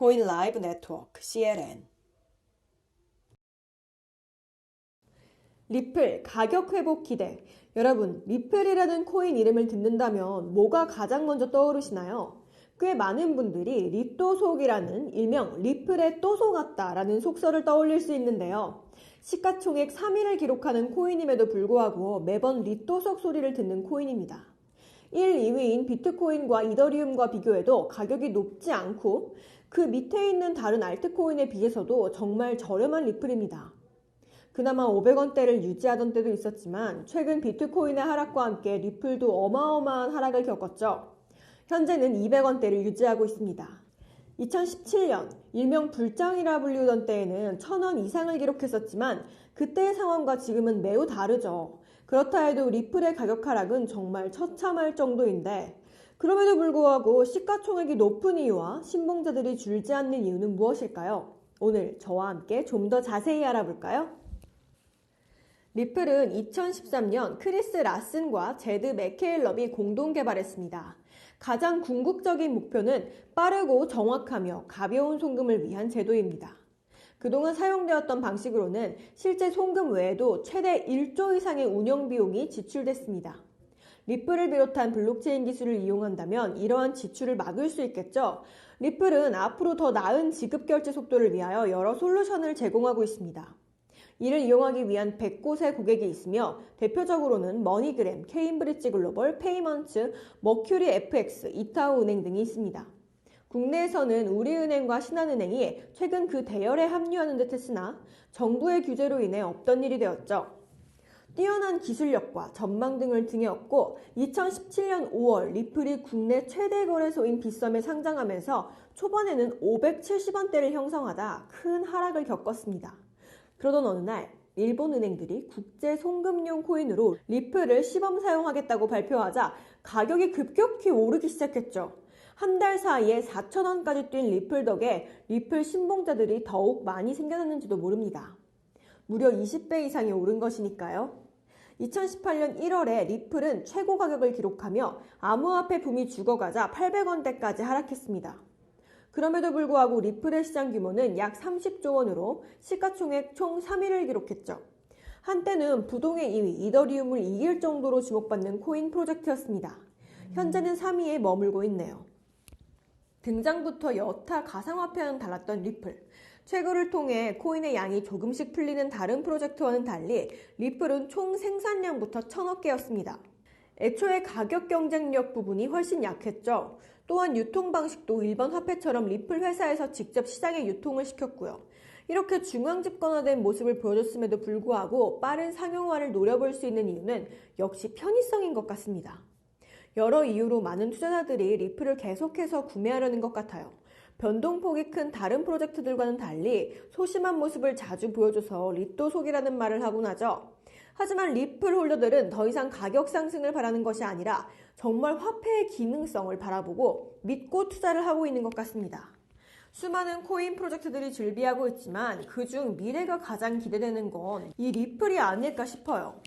코인 라이브 네트워크 CLN 리플 가격 회복 기대. 여러분, 리플이라는 코인 이름을 듣는다면 뭐가 가장 먼저 떠오르시나요? 꽤 많은 분들이 리또속이라는 일명 리플의 또소 같다라는 속설을 떠올릴 수 있는데요. 시가총액 3위를 기록하는 코인임에도 불구하고 매번 리또속 소리를 듣는 코인입니다. 1, 2위인 비트코인과 이더리움과 비교해도 가격이 높지 않고 그 밑에 있는 다른 알트코인에 비해서도 정말 저렴한 리플입니다. 그나마 500원대를 유지하던 때도 있었지만 최근 비트코인의 하락과 함께 리플도 어마어마한 하락을 겪었죠. 현재는 200원대를 유지하고 있습니다. 2017년 일명 불장이라 불리우던 때에는 1000원 이상을 기록했었지만 그때의 상황과 지금은 매우 다르죠. 그렇다 해도 리플의 가격 하락은 정말 처참할 정도인데 그럼에도 불구하고 시가총액이 높은 이유와 신봉자들이 줄지 않는 이유는 무엇일까요? 오늘 저와 함께 좀 더 자세히 알아볼까요? 리플은 2013년 크리스 라슨과 제드 맥케일럽이 공동 개발했습니다. 가장 궁극적인 목표는 빠르고 정확하며 가벼운 송금을 위한 제도입니다. 그동안 사용되었던 방식으로는 실제 송금 외에도 최대 1조 이상의 운영 비용이 지출됐습니다. 리플을 비롯한 블록체인 기술을 이용한다면 이러한 지출을 막을 수 있겠죠. 리플은 앞으로 더 나은 지급 결제 속도를 위하여 여러 솔루션을 제공하고 있습니다. 이를 이용하기 위한 100곳의 고객이 있으며 대표적으로는 머니그램, 케임브리지 글로벌, 페이먼츠, 머큐리 FX, 이타우 은행 등이 있습니다. 국내에서는 우리은행과 신한은행이 최근 그 대열에 합류하는 듯 했으나 정부의 규제로 인해 없던 일이 되었죠. 뛰어난 기술력과 전망 등을 등에 업고 2017년 5월 리플이 국내 최대 거래소인 빗썸에 상장하면서 초반에는 570원대를 형성하다 큰 하락을 겪었습니다. 그러던 어느 날 일본 은행들이 국제 송금용 코인으로 리플을 시범 사용하겠다고 발표하자 가격이 급격히 오르기 시작했죠. 한 달 사이에 4천원까지 뛴 리플 덕에 리플 신봉자들이 더욱 많이 생겨났는지도 모릅니다. 무려 20배 이상이 오른 것이니까요. 2018년 1월에 리플은 최고 가격을 기록하며 암호화폐 붐이 죽어가자 800원대까지 하락했습니다. 그럼에도 불구하고 리플의 시장 규모는 약 30조 원으로 시가총액 총 3위를 기록했죠. 한때는 부동의 2위 이더리움을 이길 정도로 주목받는 코인 프로젝트였습니다. 현재는 3위에 머물고 있네요. 등장부터 여타 가상화폐와는 달랐던 리플. 최고를 통해 코인의 양이 조금씩 풀리는 다른 프로젝트와는 달리 리플은 총 생산량부터 천억 개였습니다. 애초에 가격 경쟁력 부분이 훨씬 약했죠. 또한 유통 방식도 일반 화폐처럼 리플 회사에서 직접 시장에 유통을 시켰고요. 이렇게 중앙 집권화된 모습을 보여줬음에도 불구하고 빠른 상용화를 노려볼 수 있는 이유는 역시 편의성인 것 같습니다. 여러 이유로 많은 투자자들이 리플을 계속해서 구매하려는 것 같아요. 변동폭이 큰 다른 프로젝트들과는 달리 소심한 모습을 자주 보여줘서 리또속이라는 말을 하곤 하죠. 하지만 리플 홀더들은 더 이상 가격 상승을 바라는 것이 아니라 정말 화폐의 기능성을 바라보고 믿고 투자를 하고 있는 것 같습니다. 수많은 코인 프로젝트들이 즐비하고 있지만 그중 미래가 가장 기대되는 건 이 리플이 아닐까 싶어요.